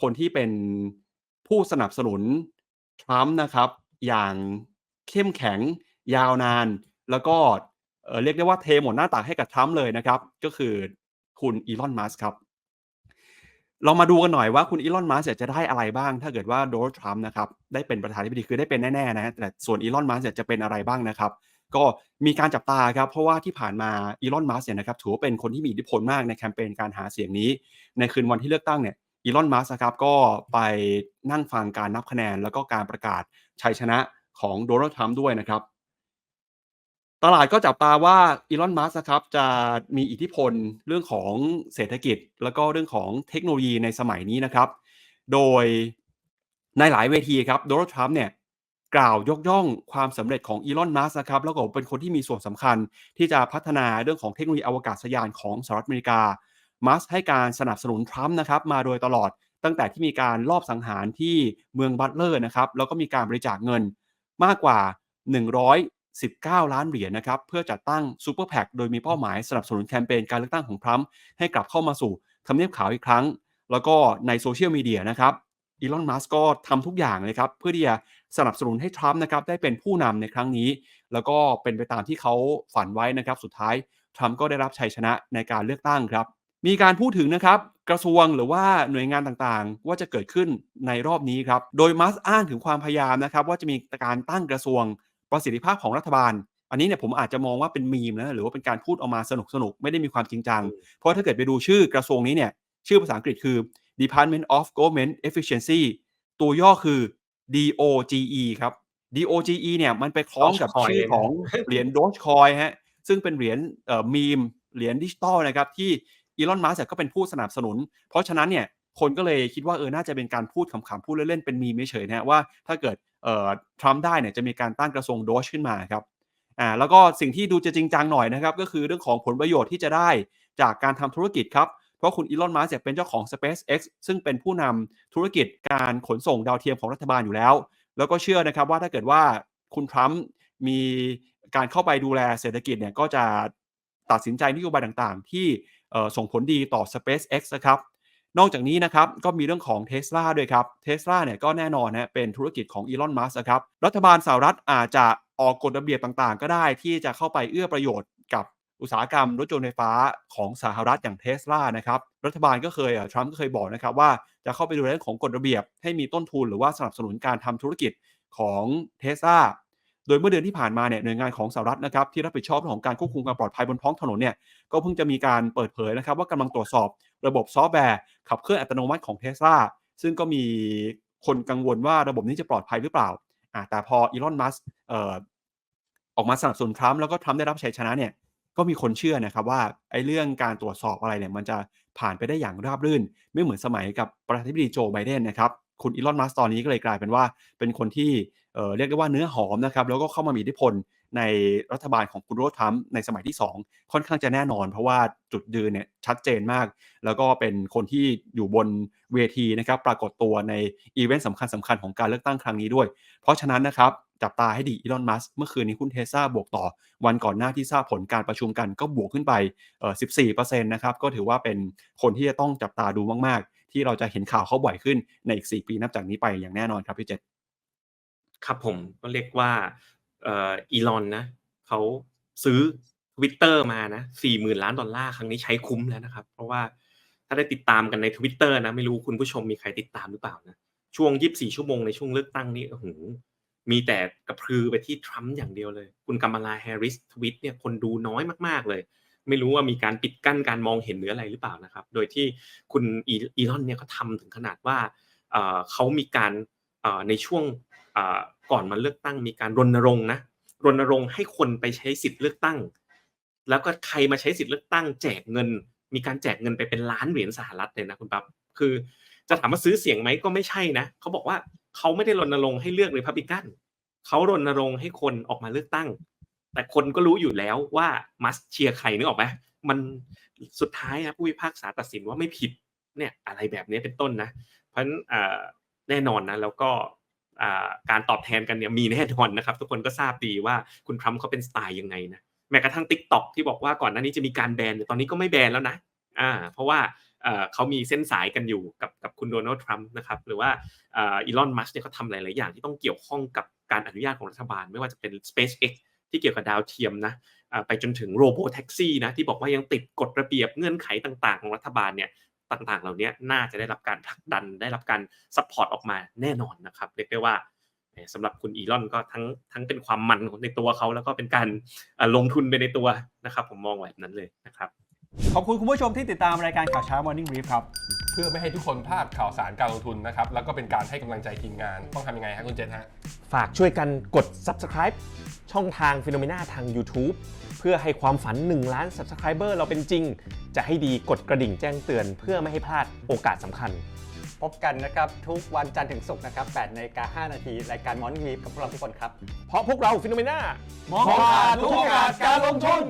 คนที่เป็นผู้สนับสนุนทรัมป์นะครับ อย่างเข้มแข็งยาวนาน แล้วก็เออเรียกได้ว่าเทหมดหน้าตักให้กับทรัมป์เลยนะครับ ก็คือคุณอีลอนมัสครับ เรามาดูกันหน่อยว่าคุณอีลอนมัสจะได้อะไรบ้าง ถ้าเกิดว่าโดนัลด์ทรัมป์นะครับได้เป็นประธานาธิบดีคือได้เป็นแน่ๆนะแต่ส่วนอีลอนมัสจะเป็นอะไรบ้างนะครับก็มีการจับตาครับ เพราะว่าที่ผ่านมาอีลอนมัสเนี่ยนะครับถือว่าเป็นคนที่มีอิทธิพลมากในแคมเปญการหาเสียงนี้ ในคืนวันที่เลือกตั้งเนี่ย อีลอน มัสครับก็ไปนั่งฟังการนับคะแนน แล้วก็การประกาศชัยชนะของโดนัลด์ทรัมป์ด้วยนะครับ ตลาดก็จับตาว่าอีลอน มัสครับจะมีอิทธิพลเรื่องของเศรษฐกิจ แล้วก็เรื่องของเทคโนโลยีในสมัยนี้นะครับ โดยในหลายเวทีครับโดนัลด์ทรัมป์เนี่ยกล่าวยกย่องความสำเร็จของอีลอน มัสนะครับ แล้วก็เป็นคนที่มีส่วนสำคัญที่จะพัฒนาเรื่องของเทคโนโลยีอวกาศยานของสหรัฐอเมริกา มัสให้การสนับสนุนทรัมป์นะครับมาโดยตลอดตั้งแต่ที่มีการลอบสังหารที่เมืองบัตเลอร์นะครับแล้วก็มีการบริจาคเงินมากกว่า 119 ล้านเหรียญนะครับเพื่อจัดตั้งซูเปอร์แพ็กโดยมีเป้าหมายสนับสนุนแคมเปญการเลือกตั้งของทรัมป์ให้กลับเข้ามาสู่ทำเนียบขาวอีกครั้ง แล้วก็ในโซเชียลมีเดียนะครับอีลอน มัสก์ก็ทำทุกอย่างเลยครับ เพื่อที่จะสนับสนุนให้ทรัมป์นะครับได้เป็นผู้นำในครั้งนี้ แล้วก็เป็นไปตามที่เขาฝันไว้นะครับ สุดท้าย ทรัมป์ก็ได้รับชัยชนะในการเลือกตั้งครับ มีการพูดถึงนะครับกระทรวงหรือว่าหน่วยงานต่างๆ ว่าจะเกิดขึ้นในรอบนี้ครับ โดยมัสอ้างถึงความพยายามนะครับ ว่าจะมีการตั้งกระทรวงประสิทธิภาพของรัฐบาล อันนี้เนี่ยผมอาจจะมองว่าเป็นมีมนะหรือว่าเป็นการพูดออกมาสนุกๆไม่ได้มีความจริงจัง เพราะถ้าเกิดไปดูชื่อกระทรวงนี้เนี่ยชื่อภาษาอังกฤษคือ Department of Government Efficiency ตัวย่อคือ DOGE ครับ DOGE เนี่ยมันไปคล้องกับ Dogecoin ชื่อของเหรียญ Dogecoin ฮะซึ่งเป็นเหรียญเอ่อมีมเหรียญดิจิตอลนะครับที่ อีลอนมัสก์ก็เป็นผู้สนับสนุน เพราะฉะนั้นเนี่ยคนก็เลยคิดว่าเออน่าจะเป็นการพูดขำๆพูดเล่นๆเป็นมีไม่เฉยนะว่าถ้าเกิดเอ่อทรัมป์ได้เนี่ยจะมีการตั้งกระทรวงโดชขึ้นมาครับอ่าแล้วก็สิ่งที่ดูจะจริงจังหน่อยนะครับก็คือเรื่องของผลประโยชน์ที่จะได้จากการทำธุรกิจครับเพราะคุณอีลอนมัสก์เป็นเจ้าของ SpaceX ซึ่งเป็นผู้นำธุรกิจการขนส่งดาวเทียมของรัฐบาลอยู่แล้ว แล้วก็เชื่อนะครับว่าถ้าเกิดว่าคุณทรัมป์มีการเข้าไปดูแลเศรษฐกิจเนี่ยก็จะตัดสินใจนโยบายต่างๆ ที่ ส่งผลดีต่อ SpaceX นะครับนอกจากนี้นะครับก็มีเรื่องของ Tesla ด้วยครับ Tesla เนี่ยก็แน่นอนนะเป็นธุรกิจของอีลอนมัสก์ครับรัฐบาลสหรัฐอาจจะออกกฎระเบียบต่างๆ ก็ได้ที่จะเข้าไปเอื้อประโยชน์กับอุตสาหกรรมรถยนต์ไฟฟ้าของสหรัฐอย่างเทสลานะครับรัฐบาลก็เคยทรัมป์ก็เคยบอกนะครับว่าจะเข้าไปดูเรื่องของกฎระเบียบ ให้มีต้นทุนหรือว่าสนับสนุนการทำธุรกิจของเทสลา โดยเมื่อเดือนที่ผ่านมาเนี่ยหน่วยงานของสหรัฐนะครับที่รับผิดชอบเรื่องของการควบคุมความปลอดภัยบนท้องถนนเนี่ยก็เพิ่งจะมีการเปิดเผยนะครับว่ากำลังตรวจสอบระบบซอฟต์แวร์ขับเคลื่อนอัตโนมัติของเทสลาซึ่งก็มีคนกังวลว่าระบบนี้จะปลอดภัยหรือเปล่าอ่าแต่พออีลอนมัสเอ่อออกมาสนับสนุนทรัมป์แล้วก็ทรัมป์ได้รับชัยชนะเนี่ยก็มีคนเชื่อนะครับว่าไอ้เรื่องการตรวจสอบอะไรเนี่ยมันจะผ่านไปได้อย่างราบรื่น ไม่เหมือนสมัยกับประธานาธิบดีโจไบเดนนะครับคุณอีลอนมัสตอนนี้ก็เลยกลายเป็นว่าเป็นคนที่ เเรียกได้ว่าเนื้อหอมนะครับแล้วก็เข้ามามีอิทธิพลในรัฐบาลของคุณโรทรัมป์ในสมัยที่ 2 ค่อนข้างจะแน่นอน เพราะว่าจุดยืนเนี่ยชัดเจนมาก แล้วก็เป็นคนที่อยู่บนเวทีนะครับปรากฏตัวในอีเวนต์สำคัญสำคัญของการเลือกตั้งครั้งนี้ด้วย เพราะฉะนั้นนะครับจับตาให้ดีอีลอนมัสเมื่อคืนนี้หุ้นเทสซาบวกต่อ วันก่อนหน้าที่ทราบผลการประชุมกันก็บวกขึ้นไป 14%นะครับก็ถือว่าเป็นคนที่จะต้องจับตาดูมาก ๆ ที่เราจะเห็นข่าวเขาบ่อยขึ้นในอีก 4 ปีนับจากนี้ไปอย่างแน่นอนครับพี่เจษ ครับผมก็เรียกว่าอีลอนนะเขาซื้อ Twitter มานะสี่หมื่นล้านดอลลาร์ครั้งนี้ใช้คุ้มแล้วนะครับ เพราะว่าถ้าได้ติดตามกันใน Twitter นะ ไม่รู้คุณผู้ชมมีใครติดตามหรือเปล่านะช่วง24ชั่วโมงในช่วงเลือกตั้งนี่โอ้โหมีแต่กระพือไปที่ทรัมป์อย่างเดียวเลย คุณกัมมาลาแฮร์ริสทวิตเนี่ยคนดูน้อยมากๆเลย ไม่รู้ว่ามีการปิดกั้นการมองเห็นหรืออะไรหรือเปล่านะครับ โดยที่คุณอีลอนเนี่ยเขาทำถึงขนาดว่าเออเขามีการในช่วง ก่อนมาเลือกตั้งมีการรณรงค์นะรณรงค์ให้คนไปใช้สิทธิ์เลือกตั้ง แล้วก็ใครมาใช้สิทธิ์เลือกตั้ง แจกเงิน มีการแจกเงินไปเป็นล้านเหรียญสหรัฐเลยนะคุณปั๊บคือ จะถามว่าซื้อเสียงไหมก็ไม่ใช่นะเขาบอกว่าเขาไม่ได้รณรงค์ให้เลือกรีพับลิกันเขารณรงค์ให้คนออกมาเลือกตั้ง แต่คนก็รู้อยู่แล้วว่ามัสเชียร์ใครนึกออกไหมมันสุดท้ายนะผู้พิพากษาตัดสินว่าไม่ผิดเนี่ยอะไรแบบนี้เป็นต้นนะ เพราะฉะนั้นแน่นอนนะแล้วก็ การตอบแทนกันเนี่ยมีแน่นอนนะครับ ทุกคนก็ทราบดีว่าคุณทรัมป์เขาเป็นสไตล์ยังไงนะแม้กระทั่ง t ิ k t o k ที่บอกว่าก่อนหน้านี้จะมีการแบนตอนนี้ก็ไม่แบนแล้วนะอ่าเพราะว่าเขามีเส้นสายกันอยู่กับกับคุณโดนัลด์ทรัมป์นะครับหรือว่าอีลอนมัสเนี่ยเขาทำหลาย ๆ อย่างที่ต้องเกี่ยวข้องกับการอนุญาตของรัฐบาล ไม่ว่าจะเป็น SpaceX ที่เกี่ยวกับดาวเทียมนะไปจนถึงโรโบแท็กซี่นะที่บอกว่ายังติดกฎระเบียบเงื่อนไขต่าง ๆ ของรัฐบาลเนี่ย ต่างๆ เหล่านี้น่าจะได้รับการผลักดันได้รับการซัพพอร์ตออกมาแน่นอนนะครับเรียกได้ว่าสำหรับคุณอีลอนก็ทั้งทั้งเป็นความมันของในตัวเขาแล้วก็เป็นการลงทุนไปในตัวนะครับ ผมมองแบบนั้นเลยนะครับ ขอบคุณคุณผู้ชมที่ติดตามรายการข่าวเช้า Morning Brief ครับ พื่อไม่ให้ทุกคนพลาดข่าวสารการลงทุนนะครับ แล้วก็เป็นการให้กำลังใจทีมงาน ต้องทำยังไงฮะคุณเจษฮะ ฝากช่วยกันกด subscribe ช่องทางฟิโนเมนาทาง YouTube เพื่อให้ความฝัน 1 ล้าน subscriber เราเป็นจริง จะให้ดีกดกระดิ่งแจ้งเตือน เพื่อไม่ให้พลาดโอกาสสำคัญ พบกันนะครับทุกวันจันทร์ถึงศุกร์นะครับ8นาฬิกา5นาทีรายการ Morning Brief กับพวกเราทุกคนครับ เพราะพวกเราฟิโนเมนามองผ่านทุกโอกาสการลงทุน